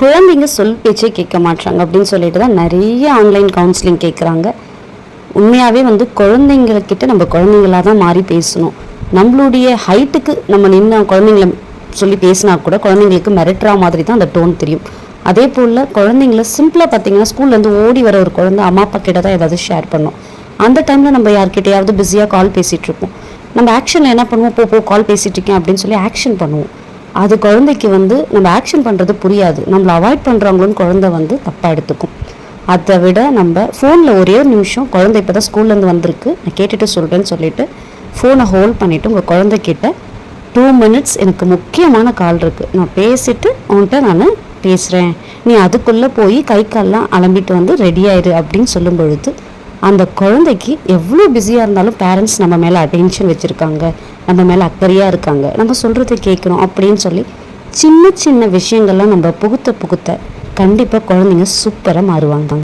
குழந்தைங்க சொல் பேச்சே கேட்க மாட்டாங்க அப்படின்னு சொல்லிட்டு தான் நிறைய ஆன்லைன் கவுன்சிலிங் கேட்குறாங்க. உண்மையாகவே வந்து குழந்தைங்கக்கிட்ட நம்ம குழந்தைங்களாக தான் மாறி பேசணும். நம்மளுடைய ஹைட்டுக்கு நம்ம நின்று குழந்தைங்கள சொல்லி பேசினா கூட குழந்தைங்களுக்கு மிரட்டுற மாதிரி தான் அந்த டோன் தெரியும். அதே போல் குழந்தைங்கள சிம்பிளாக பார்த்தீங்கன்னா ஸ்கூல்லேருந்து ஓடி வர ஒரு குழந்தை அம்மா அப்பா கிட்ட தான் ஏதாவது ஷேர் பண்ணோம். அந்த டைமில் நம்ம யார்கிட்டையாவது பிஸியாக கால் பேசிகிட்டு இருப்போம். நம்ம ஆக்ஷனில் என்ன பண்ணுவோம்? போ போ கால் பேசிகிட்ருக்கேன் அப்படின்னு சொல்லி ஆக்ஷன் பண்ணுவோம். அது குழந்தைக்கு வந்து நம்ம ஆக்ஷன் பண்ணுறது புரியாது. நம்மளை அவாய்ட் பண்ணுறவங்களும் குழந்தை வந்து தப்பாக எடுத்துக்கும். அதை விட நம்ம ஃபோனில் ஒரே ஒரு நிமிஷம் குழந்தை இப்போ தான் ஸ்கூல்லேருந்து வந்திருக்கு. நான் கேட்டுட்டு சொல்கிறேன்னு சொல்லிவிட்டு ஃபோனை ஹோல்ட் பண்ணிவிட்டு உங்கள் குழந்தைக்கிட்ட டூ மினிட்ஸ் எனக்கு முக்கியமான கால் இருக்குது நான் பேசிவிட்டு அவன்கிட்ட நான் பேசுகிறேன் நீ அதுக்குள்ளே போய் கை கால்லாம் அலம்பிட்டு வந்து ரெடி ஆயிரு அப்படின்னு சொல்லும் பொழுது அந்த குழந்தைக்கு எவ்வளோ பிஸியாக இருந்தாலும் பேரண்ட்ஸ் நம்ம மேலே அட்டென்ஷன் வச்சுருக்காங்க. நம்ம மேலே அக்கறையாக இருக்காங்க. நம்ம சொல்கிறத கேட்குறோம் அப்படின்னு சொல்லி சின்ன சின்ன விஷயங்கள்லாம் நம்ம புகுத்த புகுத்த கண்டிப்பாக குழந்தைங்க சூப்பராக மாறுவாங்க.